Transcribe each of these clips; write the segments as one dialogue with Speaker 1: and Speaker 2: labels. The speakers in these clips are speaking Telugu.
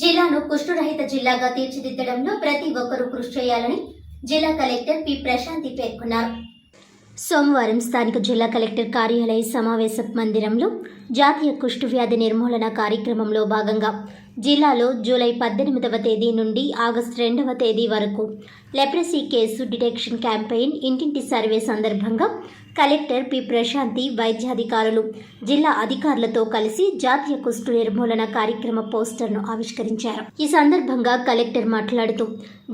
Speaker 1: జిల్లాను కుష్ఠరహిత జిల్లాగా తీర్చిదిద్దడంలో ప్రతి ఒక్కరూ కృషి చేయాలని జిల్లా కలెక్టర్ పి ప్రశాంతి పేర్కొన్నారు. సోమవారం స్థానిక జిల్లా కలెక్టర్ కార్యాలయ సమావేశ మందిరంలో జాతీయ కుష్ఠ వ్యాధి నిర్మూలన కార్యక్రమంలో భాగంగా జిల్లాలో జూలై పద్దెనిమిదవ తేదీ నుండి ఆగస్టు రెండవ తేదీ వరకు లెప్రసీ కేసు డిటెక్షన్ క్యాంపెయిన్ ఇంటింటి సర్వే సందర్భంగా కలెక్టర్ పి. ప్రశాంతి వైద్యాధికారులు జిల్లా అధికారులతో కలిసి జాతీయ కుష్టు నిర్మూలన కార్యక్రమ పోస్టర్ను ఆవిష్కరించారు. ఈ సందర్భంగా కలెక్టర్ మాట్లాడుతూ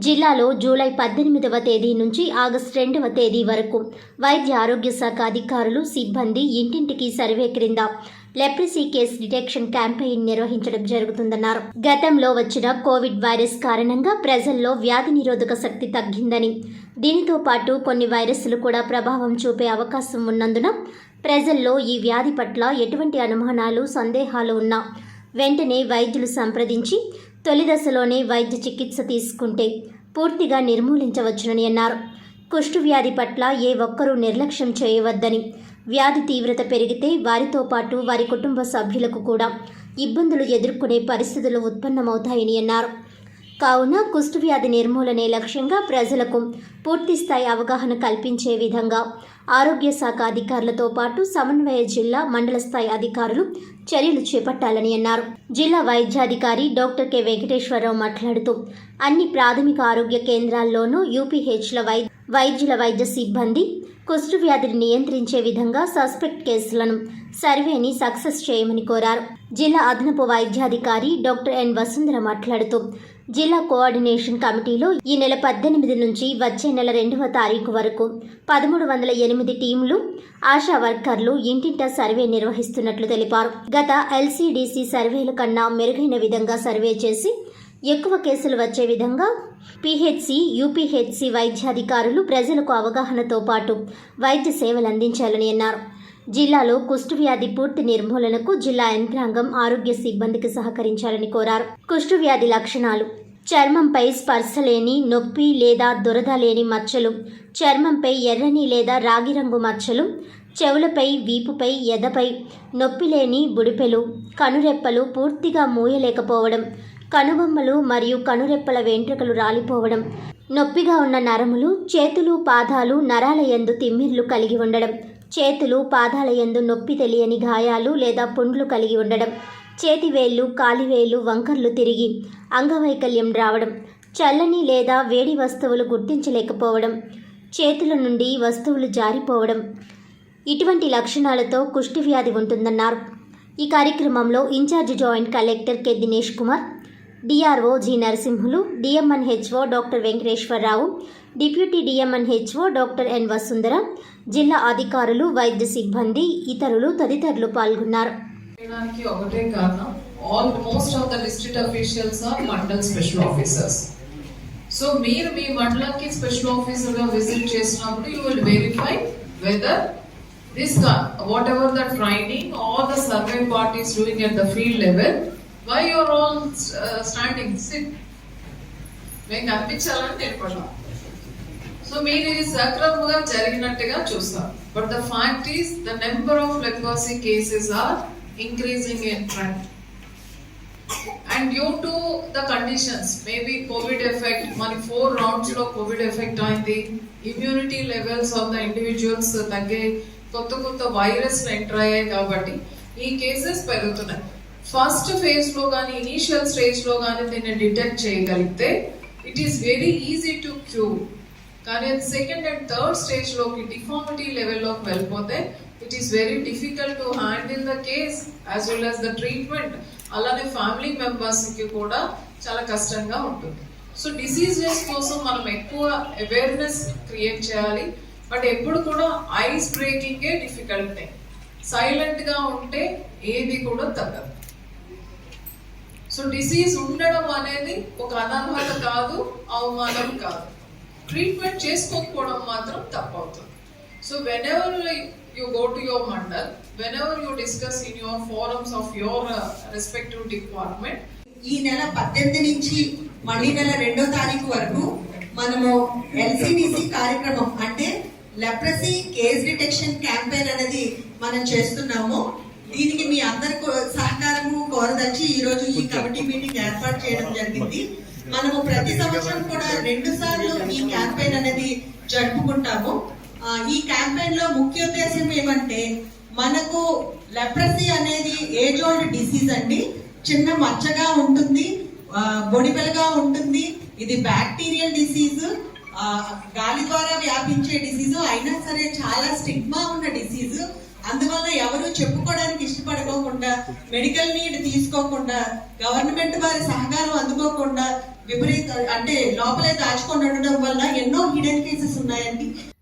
Speaker 1: జిల్లాలో జూలై పద్దెనిమిదవ తేదీ నుంచి ఆగస్టు రెండవ తేదీ వరకు వైద్య ఆరోగ్య శాఖ అధికారులు సిబ్బంది ఇంటింటికి సర్వే క్రింద లెప్రసీ కేస్ డిటెక్షన్ క్యాంపెయిన్ నిర్వహించడం జరుగుతుందన్నారు. గతంలో వచ్చిన కోవిడ్ వైరస్ కారణంగా ప్రజల్లో వ్యాధి నిరోధక శక్తి తగ్గిందని దీనితో పాటు కొన్ని వైరస్లు కూడా ప్రభావం చూపే అవకాశం ఉన్నందున ప్రజల్లో ఈ వ్యాధి పట్ల ఎటువంటి అనుమానాలు సందేహాలు ఉన్నా వెంటనే వైద్యులు సంప్రదించి తొలి దశలోనే వైద్య చికిత్స తీసుకుంటే పూర్తిగా నిర్మూలించవచ్చునని అన్నారు. కుష్టు వ్యాధి పట్ల ఏ ఒక్కరూ నిర్లక్ష్యం చేయవద్దని వ్యాధి తీవ్రత పెరిగితే వారితో పాటు వారి కుటుంబ సభ్యులకు కూడా ఇబ్బందులు ఎదుర్కొనే పరిస్థితులు ఉత్పన్నమవుతాయని అన్నారు. కావున కుష్టు వ్యాధి నిర్మూలనే లక్ష్యంగా ప్రజలకు పూర్తిస్థాయి అవగాహన కల్పించే విధంగా ఆరోగ్య శాఖ అధికారులతో పాటు సమన్వయ జిల్లా మండల స్థాయి అధికారులు చర్యలు చేపట్టాలని అన్నారు. జిల్లా వైద్యాధికారి డాక్టర్ కె. వెంకటేశ్వరరావు మాట్లాడుతూ అన్ని ప్రాథమిక ఆరోగ్య కేంద్రాల్లోనూ యూపీహెచ్ల వై వైద్యుల వైద్య సిబ్బంది కుష్టు వ్యాధిని నియంత్రించే విధంగా సస్పెక్ట్ కేసులను సర్వేని సక్సెస్ చేయమని కోరారు. జిల్లా అదనపు వైద్యాధికారి డాక్టర్ ఎన్ వసుంధర మాట్లాడుతూ జిల్లా కోఆర్డినేషన్ కమిటీలో ఈ నెల పద్దెనిమిది నుంచి వచ్చే నెల రెండవ తారీఖు వరకు పదమూడు వందల ఎనిమిది టీంలు ఆశా వర్కర్లు ఇంటింటా సర్వే నిర్వహిస్తున్నట్లు తెలిపారు. గత ఎల్సీడీసీ సర్వేల కన్నా మెరుగైన విధంగా సర్వే చేసి ఎక్కువ కేసులు వచ్చే విధంగా పిహెచ్సి యూపీహెచ్సి వైద్యాధికారులు ప్రజలకు అవగాహనతో పాటు వైద్య సేవలు అందించాలని అన్నారు. జిల్లాలో కుష్ఠవ్యాధి పూర్తి నిర్మూలనకు జిల్లా యంత్రాంగం ఆరోగ్య సిబ్బందికి సహకరించాలని కోరారు. కుష్ఠవ్యాధి లక్షణాలు. చర్మంపై స్పర్శ లేని నొప్పి లేదా దురద లేని మచ్చలు. చర్మంపై ఎర్రని లేదా రాగి రంగు మచ్చలు. చెవులపై వీపుపై ఎదపై నొప్పి లేని బుడిపెలు. కనురెప్పలు పూర్తిగా మూయలేకపోవడం. కనుబొమ్మలు మరియు కనురెప్పల వెంట్రుకలు రాలిపోవడం నొప్పిగా ఉన్న నరములు చేతులు పాదాలు నరాల ఎందు తిమ్మిర్లు కలిగి ఉండడం చేతులు పాదాల ఎందు నొప్పి తెలియని గాయాలు లేదా పుండ్లు కలిగి ఉండడం చేతివేళ్ళు కాలివేళ్ళు వంకర్లు తిరిగి అంగవైకల్యం రావడం చల్లని లేదా వేడి వస్తువులు గుర్తించలేకపోవడం చేతుల నుండి వస్తువులు జారిపోవడం ఇటువంటి లక్షణాలతో కుష్టి వ్యాధి ఉంటుందన్నారు. ఈ కార్యక్రమంలో in charge joint collector K. Dinesh Kumar DRO G Narasimhulu DMNHO doctor Venkateswara Rao deputy DMNHO doctor N Vasundhara జిల్లా అధికారులు వైద్య సిబ్బంది ఇతరులు తదితరులు పాల్గొన్నారు.
Speaker 2: చేయడానికి ఒకటే కారణం all most of the district officials are mandal special officers so మీరు మీ మండలానికి స్పెషల్ ఆఫీసర్గా విజిట్ చేసినప్పుడు you will verify whether this whatever the training or the survey parties doing at the field level why your own standing sit మేము కనిపించాలని నేర్పడం సో మీరు ఇది సక్రమంగా జరిగినట్టుగా చూస్తాం but the fact is the number of leprosy cases are increasing in trend and due to the conditions maybe COVID effect మన ఫోర్ రౌండ్స్లో కోవిడ్ ఎఫెక్ట్ అయింది. Immunity levels of the individuals తగ్గే కొత్త కొత్త వైరస్ ఎంటర్ అయ్యాయి కాబట్టి ఈ కేసెస్ పెరుగుతున్నాయి. ఫస్ట్ ఫేజ్లో కానీ ఇనీషియల్ స్టేజ్లో కానీ దీన్ని డిటెక్ట్ చేయగలిగితే it is very easy to cure కానీ అది సెకండ్ అండ్ థర్డ్ స్టేజ్లోకి డిఫార్మిటీ లెవెల్లోకి వెళ్ళిపోతే it is very difficult to handle the case as well as the treatment అలానే ఫ్యామిలీ మెంబర్స్కి కూడా చాలా కష్టంగా ఉంటుంది. సో డిసీజెస్ కోసం మనం ఎక్కువ అవేర్నెస్ క్రియేట్ చేయాలి. బట్ ఎప్పుడు కూడా ఐస్ బ్రేకింగే డిఫికల్ట్ సైలెంట్గా ఉంటే ఏది కూడా తగ్గదు. సో డిసీజ్ ఉండడం అనేది ఒక అనర్హత కాదు అవమానం కాదు. ట్రీట్మెంట్ చేసుకోకపోవడం మాత్రం తప్పవుతుంది. So whenever you go to your mandal whenever you discuss in your forums of your respective department
Speaker 3: ఈ నెల పద్దెనిమిది నుంచి మళ్ళీ నెల రెండో తారీఖు వరకు మనము ఎల్సిడిసి కార్యక్రమం అంటే లెప్రసీ కేస్ డిటెక్షన్ క్యాంపెయిన్ అనేది మనం చేస్తున్నాము. దీనికి మీ అందరికీ సహకారం కోరదచ్చి ఈ రోజు ఈ కమిటీ మీటింగ్ ఏర్పాటు చేయడం జరిగింది. మనము ప్రతి సంవత్సరం కూడా రెండు సార్లు ఈ క్యాంపెయిన్ అనేది జరుపుకుంటాము. ఈ క్యాంపెయిన్లో ముఖ్య ఉద్దేశం ఏమంటే మనకు లెప్రసీ అనేది ఏజ్ ఓల్డ్ డిసీజ్ అండి. చిన్న మచ్చగా ఉంటుంది బొడిపెలగా ఉంటుంది. ఇది బ్యాక్టీరియల్ డిసీజ్ గాలి ద్వారా వ్యాపించే డిసీజ్ అయినా సరే చాలా స్టిగ్మా ఉన్న డిసీజ్. అందువల్ల ఎవరు చెప్పుకోవడానికి మెడికల్ నీడ్ తీసుకోకుండా గవర్నమెంట్ వారి సహకారం అందుకోకుండా విపరీత అంటే లోపలే దాచుకొని ఉండడం వల్ల ఎన్నో హిడెన్ కేసెస్ ఉన్నాయండి.